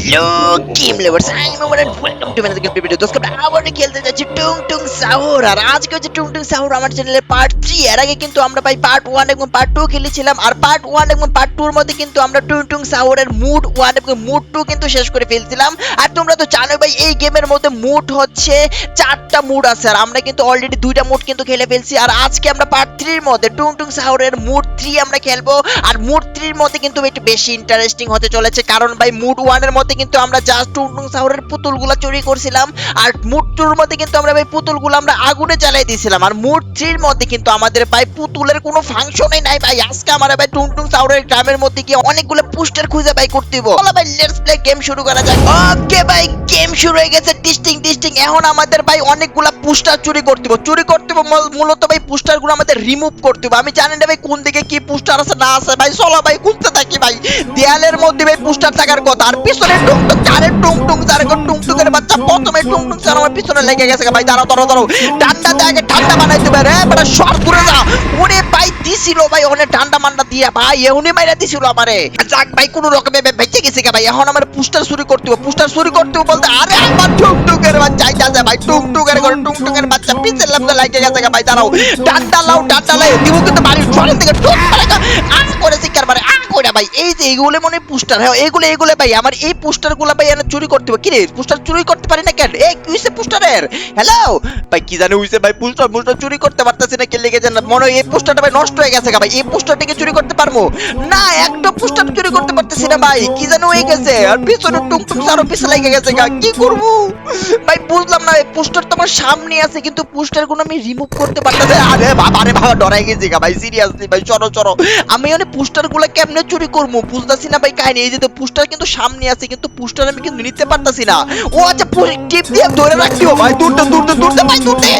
Hello game lovers I am over welcome to my game video দোস্ত আবার খেলতে যাচ্ছি টুং টুং সাহুর আর আজকে হচ্ছে টুং টুং সাহুর আমার চ্যানেলে পার্ট 3 এর আগে কিন্তু আমরা ভাই পার্ট 1 এবং পার্ট 2 খেলেছিলাম আর পার্ট 1 এবং পার্ট 2 এর মধ্যে কিন্তু আমরা টুং টুং সাহুরের মুড 1 এবং মুড 2 কিন্তু শেষ করে ফেলছিলাম আর তোমরা তো জানোই ভাই এই গেমের মধ্যে মুড হচ্ছে চারটা মুড আছে আর আমরা কিন্তু অলরেডি দুইটা মুড কিন্তু খেলে ফেলছি আর আজকে আমরা পার্ট 3 এর মধ্যে টুং টুং সাহুরের মুড 3 আমরা খেলব আর মুড 3 এর মধ্যে কিন্তু একটু বেশি ইন্টারেস্টিং হতে চলেছে কারণ ভাই মুড 1 এর মধ্যে কিন্তু আমরা জাস্ট টুং সাহুরের পুতুলগুলো চুরি করছিলাম। আর মুড 2 এর মধ্যে কিন্তু আমরা ভাই পুতুলগুলো আমরা আগুনে জ্বালাই দিয়েছিলাম। আর মুড 3 এর মধ্যে কিন্তু আমাদের ভাই পুতুলের কোনো ফাংশনই নাই ভাই। আজকে আমরা ভাই টুং টুং সাহুরের গ্রামের মধ্যে গিয়ে অনেকগুলো পোস্টার খুঁজে ভাই করতে দিব চলো ভাই লেটস প্লে গেম শুরু করা যাক। ওকে ভাই গেম শুরু হয়ে গেছে। টিস্টিং টিস্টিং এখন আমাদের ভাই অনেকগুলা পোস্টার চুরি করতে হবে চুরি করতে হবে মূল- মূলত ভাই পোস্টারগুলো আমাদের রিমুভ করতে হবে আমি জানি না ভাই কোন দিকে কি পোস্টার আছে না আছে ভাই। চলো ভাই খুঁজতে থাকি ভাই। দেয়ালের মধ্যে ভাই পোস্টার থাকার কথা। আর পিছনে পিছনে ঠান্ডা ঠান্ডা ঠান্ডা কোনো রকমে বেঁচে গেছে ভাই, এখন আমার পোস্টার বলতে, আরে আমার টুক টুকের বাচ্চা ভাই টুক টুকের বাচ্চা, পিছে লামতে লাগে গেছে ভাই, দাঁড়াও। ডান্ডা লাও, ডান্ডা লাই কিন্তু বাড়ির থেকে টুক করে করে শিকার মারে করে ভাই, এই যে এইগুলো মনে পোস্টার হ্যাঁ এইগুলো এইগুলো ভাই, আমার এই পোস্টারগুলো ভাই এনে চুরি করতে হবে। কি রে, পোস্টার চুরি করতে পারি না কেন? এই কি হইছে পোস্টারের? হ্যালো ভাই, কি জানে হইছে ভাই, পোস্টার পোস্টার চুরি করতে পারতেছি না, কে লেগে জান মনে এই পোস্টারটা ভাই নষ্ট হয়ে গেছে ভাই, এই পোস্টারটাকে চুরি করতে পারব? না, একটা পোস্টার চুরি করতে পারতেছি না ভাই, কি জানো হয়ে গেছে। আর পিছনে টুক আরও পিছে লেগে গেছে কি করব? ভাই, বুঝলাম না পোস্টার তো আমার সামনে আছে, কিন্তু পোস্টারগুলো আমি রিমুভ করতে পারতেছি আরে বাবা আরে বাবা, ডরাই গেছি ভাই সিরিয়াসলি ভাই, চলো চলো। আমি মানে পোস্টারগুলো কেমনে চুরি করব বুঝতেছি না ভাই কাহিনী। এই যে পোস্টার কিন্তু সামনে আছে, কিন্তু পোস্টার আমি কিন্তু নিতে পারতাছি না। ও আচ্ছা টিপ দিয়ে ধরে রাখতিও ভাই। দূরতে দূরতে দূরতে, ভাই, দূরতে।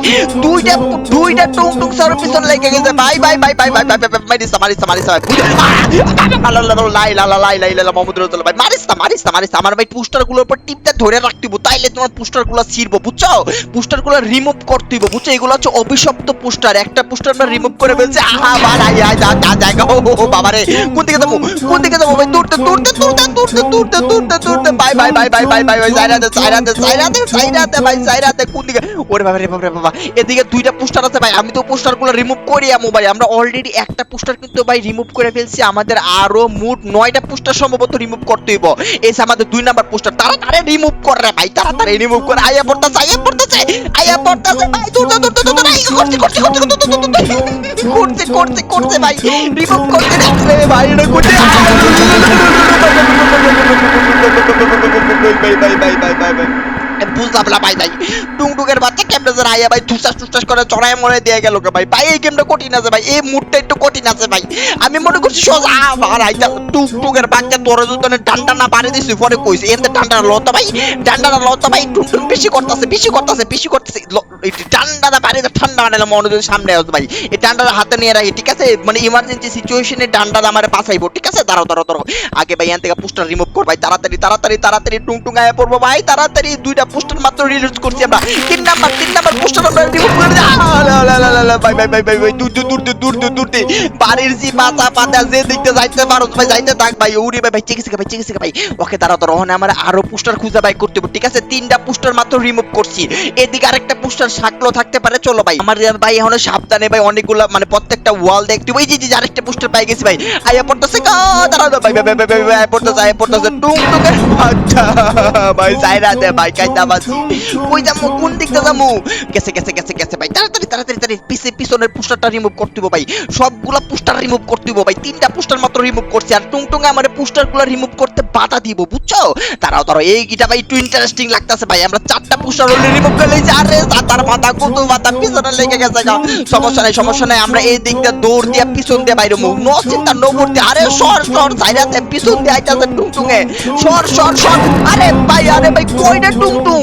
দুইটা দুইটা টুং টুং সার পিছন লেগে গেছে। ভাই ভাই ভাই ভাই ভাই ভাই ভাই মারিস মারিস মারিস ভাই। লাই লাই, লা লাই লাই লা মোহাম্মদ রসুল ভাই, মারিস না মারিস না, মারিস আমার ভাই পোস্টারগুলোর উপর টিপ দিয়ে ধরে রাখতিব, তাইলে তোমার পোস্টারগুলো ছিড়বো, বুঝছ? পোস্টারগুলো রিমুভ করতে করতিব, বুঝছ? এগুলো হচ্ছে অভিশপ্ত পোস্টার। একটা পোস্টার আমরা রিমুভ করে ফেলছি। আহা বা আই আই যা যা জায়গা ও বাবারে। কোন দিকে যাব কোন দিকে যাব ভাই দূরতে দূরতে দূরতে দূরতে দূরতে দূরতে দূরতে বাই বাই বাই বাই বাই বাই বাই সাইরাতে সাইরাতে সাইরাতে সাইরাতে ভাই সাইরাতে কোন দিকে ওরে বাবা রে বাবা রে বাবা এদিকে দুইটা পোস্টার আছে ভাই আমি তো পোস্টারগুলো রিমুভ করি আমু ভাই আমরা অলরেডি একটা পোস্টার কিন্তু ভাই রিমুভ করে ফেলছি আমাদের আরও মোট নয়টা পোস্টার সম্ভবত রিমুভ করতে হইব যে আমাদের দুই নাম্বার পোস্টার তাড়াতাড়ি রিমুভ কর রে ভাই তাড়াতাড়ি রিমুভ কর আয়া পড়তাছে আয়া পড়তাছে আয়া পড়তাছে ভাই দূর দূর আই করছে করছে করছে করছে করছে করছে ভাই রিমুভ করতে এটা কোটে বুঝলাম না ভাই নাই টুকটুকের বাচ্চা আইয়া ভাই করে চড়াই মরে দিয়ে গেল ভাই। ভাই, এই গেমটা কঠিন আছে ভাই। এই মুডটা একটু কঠিন আছে ভাই। আমি মনে করছি আবার আইতা টুকটুকের বাচ্চা তোর যদি ডান্ডা না পারে দিছি, পরে এতে ডান্ডা ভাই ডান্ডা ভাই বেশি করতেছে বেশি করতেছে বেশি করতেছে। এই ডান্ডাটা পারে ঠান্ডা মানে মনে যদি সামনে আসবে ভাই। এই হাতে নিয়ে রাখি, ঠিক আছে? মানে ইমার্জেন্সি সিচুয়েশনে ডান্ডাটা আমার বাঁচাইবো, ঠিক আছে? দাঁড়াও দাঁড়াও দাঁড়াও। আগে ভাই, এখান থেকে পোস্টার রিমুভ কর ভাই। তাড়াতাড়ি তাড়াতাড়ি তাড়াতাড়ি টুং টুং আয়া পড়ব ভাই। তাড়াতাড়ি দুইটা পোস্টার মাত্র রিলিজ করছি আমরা। তিন নাম্বার তিন আরও পোস্টার খুঁজে ভাই করতে ঠিক আছে তিনটা পোস্টার মাত্র রিমুভ করছি এদিকে আরেকটা পোস্টার সাকলো থাকতে পারে চলো ভাই আমার ভাই এখন সাবধানে ভাই অনেকগুলো মানে প্রত্যেকটা ওয়াল দেখতে ওই যে আরেকটা পোস্টার পাই গেছি ভাই আয়া পড়তেছে আয়া পড়তেছে টুং টুং কোন দিকটা যামু গেছে গেছে গেছে গেছে ভাই। তাড়াতাড়ি তাড়াতাড়ি তাড়াতাড়ি। পিছে, পিছনের পোস্টারটা রিমুভ করতে ভাই। সবগুলা পোস্টার রিমুভ করতে ভাই। তিনটা পোস্টার মাত্র রিমুভ করছি আর টুং টুং আমার পোস্টারগুলো রিমুভ করতে বাধা দিব, বুঝছ? তারাও তারাও এই গিটা ভাই একটু ইন্টারেস্টিং লাগতাছে ভাই। আমরা চারটা পোস্টার অলরেডি রিমুভ করে লইছি। আরে তার মাথা কত মাথা, পিছনে লেগে গেছে গা। সমস্যা নাই সমস্যা নাই। আমরা এই দিক দিয়ে দৌড় দিয়ে পিছন দিয়ে বাইরে মুখ নো চিন্তা নো করতে আরে, সর সর, সাইরাতে পিছন দিয়ে আইতাছে টুং সর সর সর। আরে ভাই আরে ভাই, কয়টা টুং টুং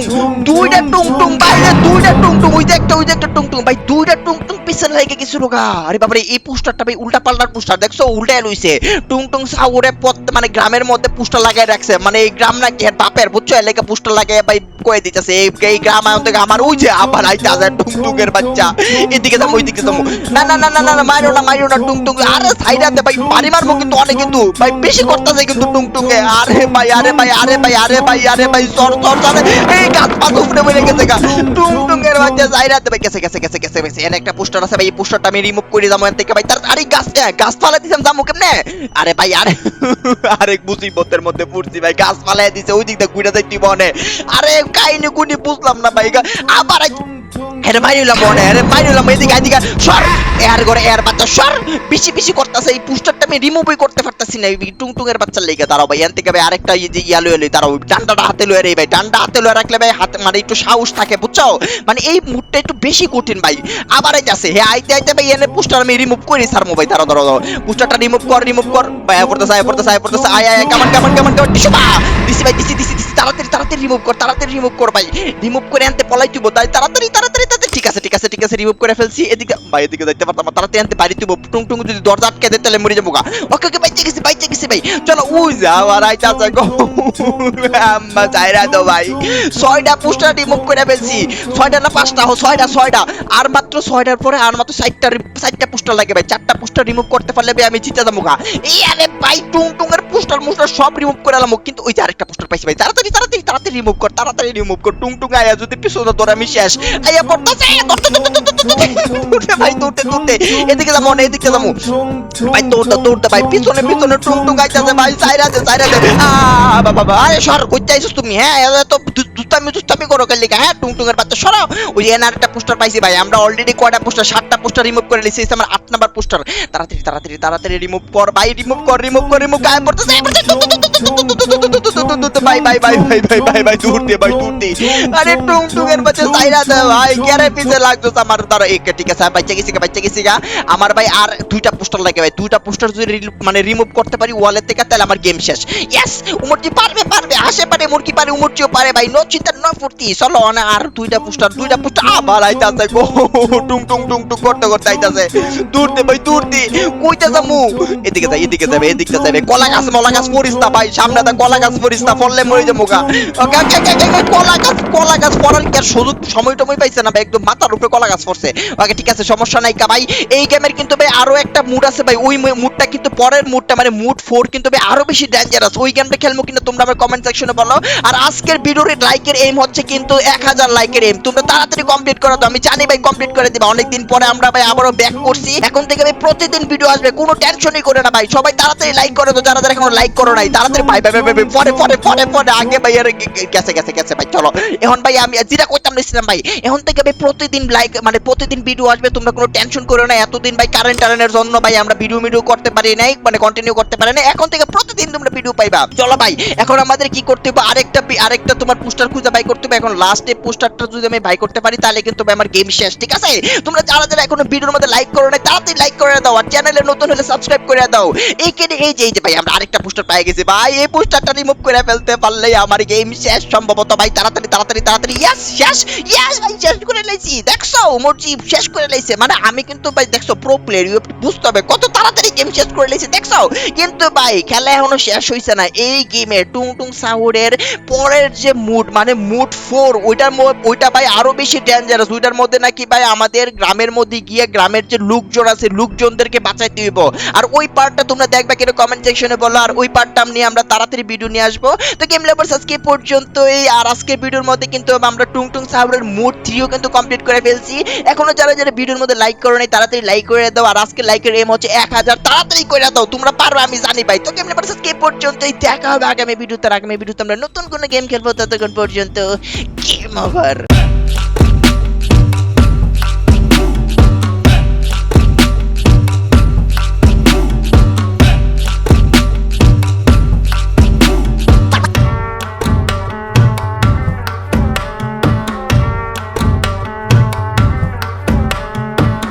দুইটা টুং টুং বাইরে, দুইটা টুং টুং ওই যে একটা, ওই যে একটা ভাই, দুইটা পিছনে লেগে গেছিল গা। আরে বাবারে এই পোস্টারটা ভাই উল্টা পাল্টার পোস্টার। দেখছ উল্টা লইছে। টুং টুং সাউরে প্রত্যেক মানে গ্রামের মধ্যে পোস্টার লাগাই রাখছে। মানে এই গ্রাম নাকি এর বাপের, বুঝছ? এলাকা পোস্টার লাগাই ভাই কয়ে দিতেছে। এই গ্রাম আয়ন থেকে আমার, ওই যে আবার আইতে আছে টুং টুংয়ের বাচ্চা। এদিকে যাব, ওইদিকে যাব। না না না না না মারো না মারো না টুং টুং আরে সাইডাতে ভাই, বাড়ি মারবো কিন্তু অনেক কিন্তু। ভাই, বেশি করতেছে কিন্তু টুং টুংয়ে আরে ভাই আরে ভাই আরে ভাই আরে ভাই আরে ভাই সর সর সর এই গাছ পাত উপরে বলে গেছে গা। টুং টুংয়ের বাচ্চা সাইডাতে ভাই, গেছে গেছে গেছে গেছে গেছে। এর একটা পোস্টার আছে, ভাই, এই পোস্টারটা আমি রিমুভ করে যাব এর থেকে, ভাই। তার আরে গাছ গাছ ফালা দিছিলাম যাব কেমনে? আরে ভাই, আরে। আরেক মুসিবতের মধ্যে পড়ছি ভাই, গাছ ফালাই দিছে ওই দিকটা ঘুরে যাইতি মনে আরে, কাহিনী কুনি বুঝলাম না ভাই আবার এক- আরে মাইলাম মনে আরে মাইলাম এদিকে এদিকে সর এর করে এর বাচ্চা সর বেশি বেশি করতেছে এই পোস্টারটা আমি রিমুভই করতে পারতাছি না এই টুং টুং এর বাচ্চা লেগে দাঁড়াও ভাই এন থেকে ভাই আরেকটা এই যে ইয়া লয়ে দাঁড়াও ডান্ডাটা হাতে লয়ে রে ভাই ডান্ডা হাতে লয়ে রাখলে ভাই হাতে মানে একটু সাহস থাকে বুঝছ মানে এই মুডটা একটু বেশি কঠিন ভাই আবার যাচ্ছে হে আইতে আইতে ভাই এনে পোস্টার আমি রিমুভ করি স্যার মোবাইল দাঁড়াও দাঁড়াও দাঁড়াও পোস্টারটা রিমুভ কর রিমুভ কর ভাই পড়তেছে আয় পড়তেছে আয় পড়তেছে আয় আয় কামান কামান কামান কামান টিসু বা দিছি ভাই দিছি দিছি দিছি তাড়াতাড়ি তাড়াতাড়ি রিমুভ কর তাড়াতাড়ি রিমুভ কর ভাই রিমুভ করে আনতে পলাই তাই তাড়াতাড়ি তাড়াতাড়ি তাড়াতাড়ি ঠিক আছে ঠিক আছে ঠিক আছে রিমুভ করে ফেলছি। এদিকে, ভাই, এদিকে পারতাম আনতে বাড়ি টুং টুং, যদি দরজা আটকে দেয়, তাহলে মরে যাব গা। ওকে ওকে, ভাই চলো গো। আম্মা চাইরা ভাই। ছয়টা পোস্টার রিমুভ করে ফেলছি। ছয়টা না পাঁচটা, হো, ছয়টা ছয়টা। আর মাত্র ছয়টার পরে আর মাত্র চারটা চারটা পোস্টার লাগে, ভাই। চারটা পোস্টার রিমুভ করতে পারলে ভাই, আমি জিতে যাব গা। এই আরে ভাই, টুং টুং এর পোস্টার মোস্টার সব রিমুভ করে আলাম, কিন্তু ওই যে আরেকটা পোস্টার পাইছি ভাই, তাড়াতাড়ি তাড়াতাড়ি তাড়াতাড়ি রিমুভ কর, তাড়াতাড়ি রিমুভ কর। টুং টুং আয়া যদি পিছনে তোর আমি শেষ। আয়া করতেছে দৌড়তে ভাই, দৌড়তে দৌড়তে। এদিকে যাব না এদিকে যাব। ভাই, দৌড়তে দৌড়তে, ভাই, পিছনে পিছনে টুং টুং আইতাছে ভাই সাইরাতে সাইরা দে। আ, বাবা আরে সর আইছিস তুমি হ্যাঁ এত দু- দুষ্টামি দুষ্টামি করো কাল হ্যাঁ বাচ্চা সরাও ওই যে এনার একটা পোস্টার পাইছি ভাই আমরা অলরেডি কয়টা পোস্টার সাতটা পোস্টার রিমুভ করে আমার আট নাম্বার পোস্টার তাড়াতাড়ি তাড়াতাড়ি তাড়াতাড়ি রিমুভ কর ভাই রিমুভ কর রিমুভ কর রিমুভ গায়ে পড়তেছে ভাই ভাই ভাই ভাই ভাই ভাই ভাই দূর দে ভাই দূর দে আরে বাচ্চা সাইরা দে ভাই কেরে পিছে আমার এক ঠিক আছে বাচ্চা গেছি গা বাচ্চা গেছি গা আমার ভাই আর দুইটা পোস্টার লাগে ভাই দুইটা পোস্টার যদি মানে রিমুভ করতে পারি ওয়ালের থেকে তাহলে আমার গেম শেষ ইয়েস উমরজি পারবে পারবে আসে পারে মুরগি পারে উমরজিও পারে ভাই নো চিন্তা নো চলো না আর দুইটা দুইটা আবার টুং টুং টুং টুং করতে করতে ভাই কইতে যামু এদিকে যাই, এদিকে যাবে এদিকে যাবে কলা গাছ মলা গাছ পড়িস না ভাই, সামনে দা কলা গাছ পড়িস না পড়লে মরে যাব গা। কলা গাছ কলা গাছ পড়ার কি আর সুযোগ সময় টময় পাইছে না ভাই? একদম মাথার উপরে কলা গাছ পড়ছে। ওকে, ঠিক আছে, সমস্যা নাই কা ভাই। এই গেমের কিন্তু ভাই আরও একটা মুড আছে ভাই। ওই মুডটা কিন্তু পরের মুডটা মানে মুড ফোর কিন্তু ভাই আরও বেশি ডেঞ্জারাস ওই গেমটা খেলব কিন্তু তোমরা আমার কমেন্ট সেকশনে বলো। আর আজকের ভিডিওর লাইকের এম হচ্ছে কিন্তু এক হাজার লাইকের এম তোমরা তাড়াতাড়ি কমপ্লিট করো তো, আমি জানি ভাই কমপ্লিট করে দিবা। অনেকদিন পরে আমরা ভাই আবারও ব্যাক করছি। এখন থেকে ভাই প্রতিদিন ভিডিও আসবে, কোনো টেনশনই করে না ভাই। সবাই তাড়াতাড়ি লাইক করে তো, যারা যারা এখনও লাইক করো নাই, তাড়াতাড়ি ভাই ভাই ভাই পরে পরে পরে পরে, আগে ভাই আরে গেছে গেছে গেছে ভাই, চলো। এখন ভাই আমি যেটা কইতাম নিছিলাম ভাই, এখন থেকে ভাই প্রতিদিন লাইক মানে প্রতিদিন ভিডিও আসবে, তোমরা কোনো টেনশন করো না। এতদিন ভাই কারেন্ট টারেন্টের জন্য ভাই আমরা ভিডিও ভিডিও করতে পারি নাই মানে কন্টিনিউ করতে পারি না এখন থেকে প্রতিদিন তোমরা ভিডিও পাইবা। চলো ভাই, এখন আমাদের কি করতে হবে? আরেকটা আরেকটা তোমার পোস্টার খুঁজে বাই করতে হবে। এখন লাস্টে পোস্টারটা যদি আমি বাই করতে পারি, তাহলে কিন্তু আমার গেম শেষ, ঠিক আছে? তোমরা যারা যারা এখনও ভিডিওর মধ্যে লাইক করো না তাড়াতাড়ি লাইক করে দাও আর চ্যানেলে নতুন হলে সাবস্ক্রাইব করে দাও। এই কেটে এই যে এই যে ভাই, আমরা আরেকটা পোস্টার পেয়ে গেছি ভাই। এই পোস্টারটা রিমুভ করে ফেলতে পারলেই আমার গেম শেষ সম্ভবত ভাই। তাড়াতাড়ি তাড়াতাড়ি তাড়াতাড়ি ইয়াস শেষ ইয়াস ভাই, শেষ করে লাইছি। দেখছ মর্জি শেষ করে লাইছে। মানে আমি কিন্তু ভাই, দেখছ প্রো প্লেয়ার বুঝতে হবে। কত তাড়াতাড়ি গেম শেষ করে লাইছে, দেখছ? কিন্তু ভাই, খেলা এখনও শেষ হইছে না। এই গেমে টুং টুং সাহুরের পরের যে মুড মানে মুড ফোর ওইটার ওইটা ভাই আরও বেশি ডেঞ্জারাস ওইটার মধ্যে নাকি ভাই আমাদের গ্রামের মধ্যে গিয়ে গ্রামের যে লোকজন আছে, লোকজনদেরকে বাঁচাইতে হইব। আর ওই পার্টটা তোমরা দেখবে কেন কমেন্ট সেকশনে বলো, আর ওই পার্টটা নিয়ে আমরা তাড়াতাড়ি ভিডিও নিয়ে আসব। তো গেম লেভার্স আজকে পর্যন্তই, আর আজকের ভিডিওর মধ্যে কিন্তু আমরা টুং টুং সাহুরের মুড থ্রিও কিন্তু কমপ্লিট করে ফেলছি। এখনও যারা যারা ভিডিওর মধ্যে লাইক করো নাই তাড়াতাড়ি লাইক করে দাও, আর আজকে লাইকের এম হচ্ছে এক হাজার। তাড়াতাড়ি করে দাও, তোমরা পারবে, আমি জানি ভাই। তো গেম লেভার্স আজকে পর্যন্তই, দেখা হবে আগামী ভিডিওতে আগামী ভিডিওতে আমরা নতুন কোনো গেম খেলব, ততক্ষণ পর্যন্ত গেম ওভার